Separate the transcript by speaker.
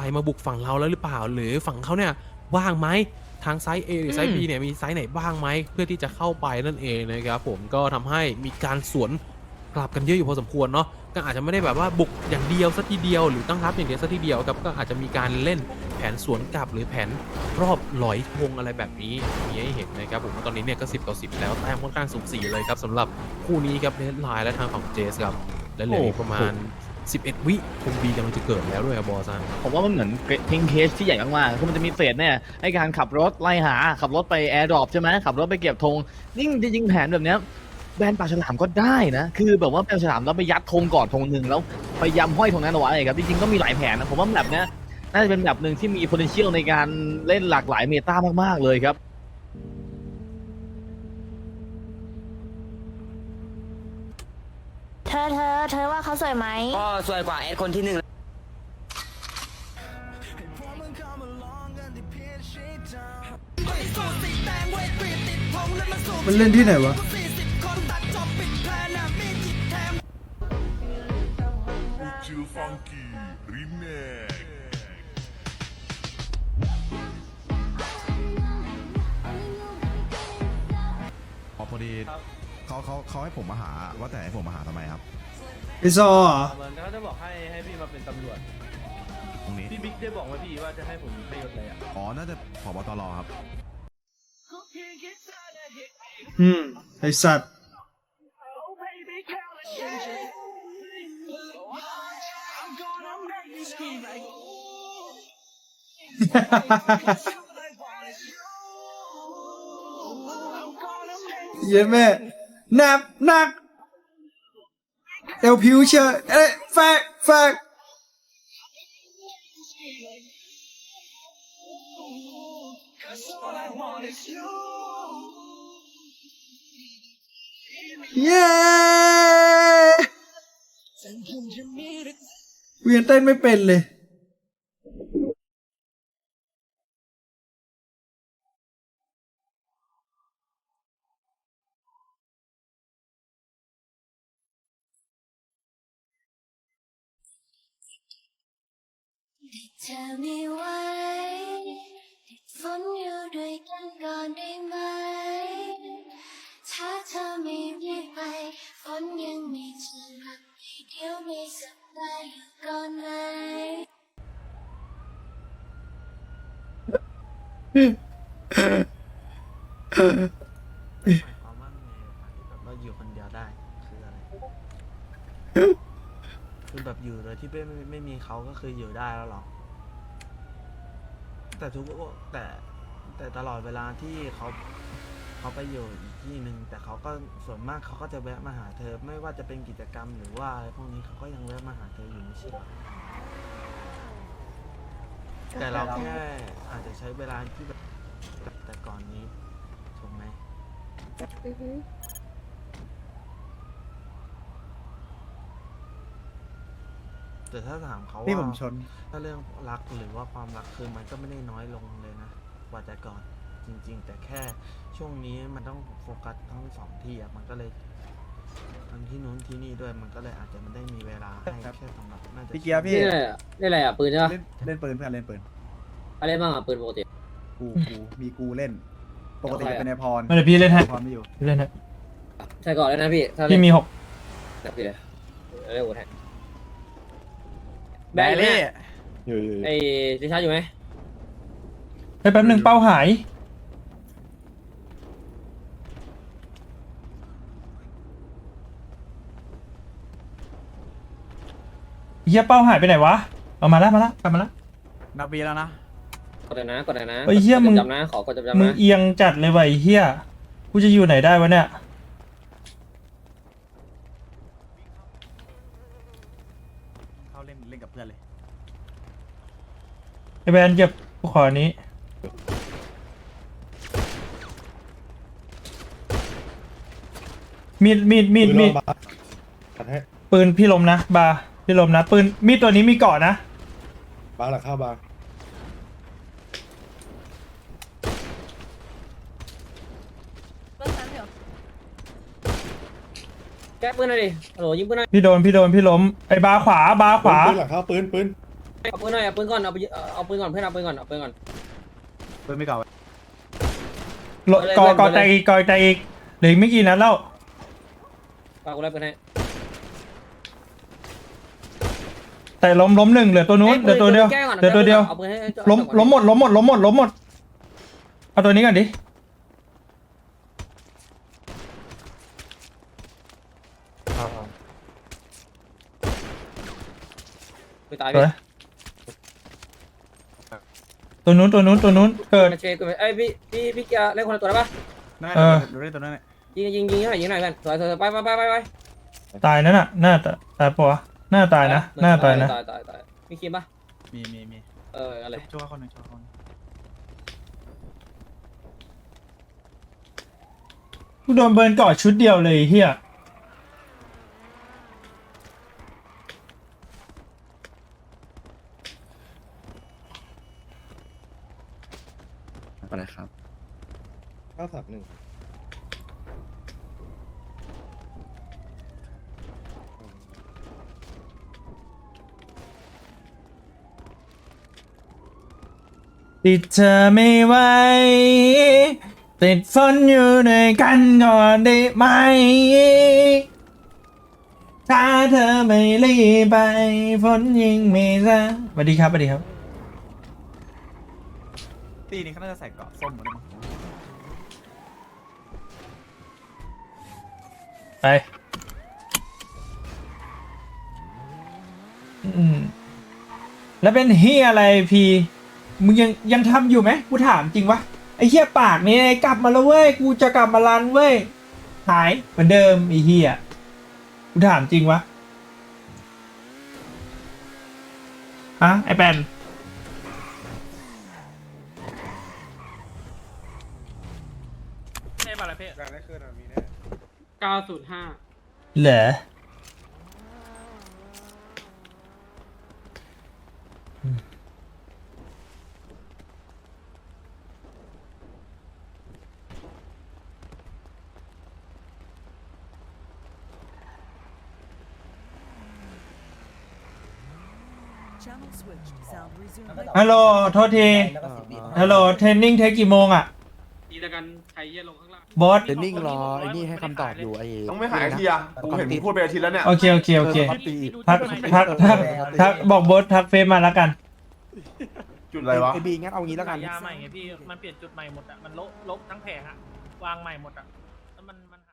Speaker 1: ไปมาบุกฝั่งเราแล้วหรือเปล่า หรือฝั่งเขาเนี่ยว่างไหมทางไซส์ A หรือไซส์ B เนี่ยมีไซส์ไหนบ้างไหมเพื่อที่จะเข้าไปนั่นเองนะครับผมก็ทำให้มีการสวนกลับกันเยอะอยู่พอสมควรเนาะก็อาจจะไม่ได้แบบว่าบุกอย่างเดียวสัทีเดียวหรือตั้งรับอย่างเดียวสัทีเดียวครับก็อาจจะมีการเล่นแผนสวนกลับหรือแผนรอบหลอยธงอะไรแบบนี้มีให้เห็นนะครับผมตอนนี้เนี่ยก็ 10 ต่อ 10 แล้วแต้มค่อนข้างสูสีเลยครับสำหรับคู่นี้ครับเดนไลน์และทางฝั่งเจสครับและเหลืออีกประมาณ 11 วิธงบีกำลังจะเกิดแล้วด้วยครับบอสฮะ
Speaker 2: ผมว่ามันเหมือนเพิงเคสที่ใหญ่มากๆคือมันจะมีเฟสเนี่ยให้การขับรถไล่หา ขับรถไปแอร์ดรอปใช่ไหมขับรถไปเก็บธงยิ่งจริงๆแผนแบบเนี้ยแบนปลาฉลามก็ได้นะ คือแบบว่าปลาฉลามแล้วไปยัดธงก่อนธงหนึ่งแล้วพยายามห้อยธงนั้นเอาไว้ครับจริงๆก็มีหลายแผนนะผมว่าแบบเนี้ยน่าจะเป็นแบบหนึ่งที่มี potential ในการเล่นหลากหลายเมตามากๆเลยครับ
Speaker 3: เธอเธอเธอว่าเขาสวยไหม
Speaker 4: ก็สวยกว่าแอดคนที่หนึ่ง
Speaker 5: มันเล่นที่ไหนวะ
Speaker 6: Chill Funky Remix
Speaker 7: อ๋อพอดี เขาเขาเขาให้ผมมาหา ว่าแต่ให้ผมมาหาทำไมครับ
Speaker 5: ไอซอเหรอ
Speaker 8: เหมือนเขาจะบอกให้ให้พี่มาเป็นตำรวจ
Speaker 7: ตรงนี้
Speaker 8: พี่บิ๊กได้บอกไหมพี่ว่าจะให้ผมไปยศอะไรอะ
Speaker 7: อ๋อ น่าจะผบตรครับ
Speaker 5: อืมไอสัตว์เย้แม่ หนักหนักเอวผิวเชยเอ้ยแฟกแฟกเย้เวียนเต้นไม่เป็นเลย
Speaker 3: เธอไม่ไหวติดฝนอยู่ด้วยกันก่อนได้ไหม ถ้าเธอไม่รีบไปฝนยังไม่จะหลับเดี๋ยวไม่สบายอยู่ก่อนไหม
Speaker 8: หมายความว่าไงที่แบบเราอยู่คนเดียวได้คืออะไร คือแบบอยู่โดยที่ไม่ไม่ไม่มีเขาก็คืออยู่ได้แล้วหรอ แต่ทุกแต่แต่ตลอดเวลาที่เขาเขาไปอยู่อีกที่หนึ่งแต่เขาก็ส่วนมากเขาก็จะแวะมาหาเธอ ไม่ว่าจะเป็นกิจกรรมหรือว่าอะไรพวกนี้เขาก็ยังแวะมาหาเธออยู่ไม่ใช่เหรอแต่เราแค่อาจจะใช้เวลาที่แบบแต่ก่อนนี้ถูกไหม แต่ถ้าถามเขา
Speaker 5: นี่
Speaker 8: ว่า
Speaker 5: ผมชน
Speaker 8: ถ้าเรื่องรักหรือว่าความรักคือมันก็ไม่ได้น้อยลงเลยนะกว่าแต่ก่อนจริง ๆ แต่แค่ช่วงนี้มันต้องโฟกัสทั้งสองที่อะมันก็เลยทั้งที่นู้นที่นี่ด้วยมันก็เลยอาจจะไม่ได้มีเวลาให้
Speaker 5: ครับ
Speaker 8: แค่สำหรับน่าจะ
Speaker 5: พี่เกียร์พี่
Speaker 9: นี่อะไรอะนี่อะไรอะปืนใช่ปะ
Speaker 5: เล่นเล่นปืนเพื่อนเล่นปืน
Speaker 9: อะไรบ้างอะปืนปกติ
Speaker 5: กูกูมีกูเล่น ปกติจะเป็นในพร
Speaker 10: ไม่เดี๋ยวพี่เล่นให้
Speaker 5: พรไม่อยู่
Speaker 10: พี่เล่นให้
Speaker 9: ใช่ก่อนแล้วนะพี่ถ้า
Speaker 10: พี่มีหก
Speaker 9: เดี๋ยวพี่เลยเรียกว่าแทน
Speaker 2: แบลลี่
Speaker 9: ไอ้ดิชาร์จอยู่ไหม
Speaker 10: ไปแป๊บหนึ่งเป้าหายเฮียเป้าหายไปไหนวะ เอามาแล้วมาแล้วกลับมาแล้ว
Speaker 2: นับบีแล้วนะ
Speaker 9: กดเลยนะกดเลยนะ
Speaker 10: เฮ้ยเหี้ย
Speaker 9: กด
Speaker 10: มึง
Speaker 9: จำนะขอกดจำจำ
Speaker 10: มึง
Speaker 9: นะ
Speaker 10: เอียงจัดเลยว่ะไอ้เฮียกูจะอยู่ไหนได้วะเนี่ย
Speaker 5: เข้าเล่นเล่นกับเพื่อนเลย
Speaker 10: ไอ แบนเก็บกูขออันนี้ มีดมีดมีดมีดปืนพี่ลมนะ บาร์พี่ลมนะ ปืนมีดตัวนี้มีเกาะนะ
Speaker 6: บางหลักข้าวบาง
Speaker 9: แก้ปืนหน่อยดิฮัลโหลยิงปืนหน่อย
Speaker 10: พี่โดนพี่โดนพี่ล้มไอบาร์ขวาบาร์ขวา
Speaker 6: ปืนหลังข้าวปืนปืน
Speaker 9: เอาปืนหน่อยเอาปืนก่อนเอาไปเอาปืนก่อนเพื่อนเอาปืนก่อนเอาปืนก่อน
Speaker 10: โลกอกอแตกอีกกอแตกอีกเหลืออีกไม่กี่นัดแล้ว
Speaker 9: ฝากกูไล่ปืนให้
Speaker 10: แต่ล้มล้มหนึ่งเหลือตัวนู้นเหลือตัวเดียว
Speaker 9: แก้ก่อน
Speaker 10: เหลือตัวเดียว
Speaker 9: เอาปืนให้
Speaker 10: ล้มล้มหมดล้มหมดล้มหมดล้มหมดเอาตัวนี้ก่อนดิ
Speaker 9: ไปตาย
Speaker 10: ส
Speaker 9: ไป
Speaker 10: วย ตัวนู้นตัวนู้นตัวนู้นเกิด
Speaker 9: มาเชกูไปเอ้ยพี่พี่พี่เกียร์เล่นคนละตัวได้ปะ
Speaker 10: เออ
Speaker 9: ยิงยิงยิงให้หน่อยยิงหน่อยกันสวยสวยไปไปไปไปไป
Speaker 10: ตายนั่นน่ะหน้าตายตายปะวะหน้าตายนะหน้าตายนะ
Speaker 9: ตายตายตายมีคิมปะ
Speaker 8: มีมีมี
Speaker 9: เอออะไร
Speaker 8: ช่วยคนหนึ่งช่วยคน
Speaker 10: กูโดนเบิร์นก่อชุดเดียวเลยเฮีย
Speaker 7: อะไรครับ
Speaker 6: ข้าวสับหนึ่ง
Speaker 10: ติดเธอไม่ไหวติดฝนอยู่ด้วยกันก่อนได้ไหม ถ้าเธอไม่รีบไปฝนยิงม่ซะสวัสดีครับสวัสดีครับ
Speaker 8: ตีนี้เขาน่าจะใส่เกาะส้มหมดเลยมั้ง
Speaker 10: ไปอืมแล้วเป็นเฮียอะไรพี่ มึงยังยังทำอยู่ไหมกูถามจริงวะไอ้เฮียปากนี่กลับมาแล้วเว้ยกูจะกลับมารันเว้ยหายเหมือนเดิมไอ้เฮียกูถามจริงวะฮะไอ้แปน
Speaker 8: เก้าศูนย์ห้า
Speaker 10: เหรอ ฮัลโหลโทษทีฮัลโหลเทรนนิ่งเทคกี่โมงอะ
Speaker 8: ตีตะกันใครเยี่ยลงข้างล่าง
Speaker 10: บอส
Speaker 7: เดนนิ่งรอไอ้นี่ให้คำตอบอยู่ไอ้
Speaker 6: ต้องไม่หายทีอะกูเห็นมึงพูดไปอาทิตย์แล้วเนี่ย
Speaker 10: โอเค โอเค โอเค
Speaker 7: ตี
Speaker 10: ทักทักทักทักบอกบอสทักเฟซมาแล้วกัน
Speaker 6: จุดอะไรวะ
Speaker 7: ไอ้บีงั้นเอางี้แล้วกัน
Speaker 8: ยาใหม่ไงพี่ มันเปลี่ยนจุดใหม่หมดอะ มันลบลบทั้งแผงอะ วางใหม่หมดอะ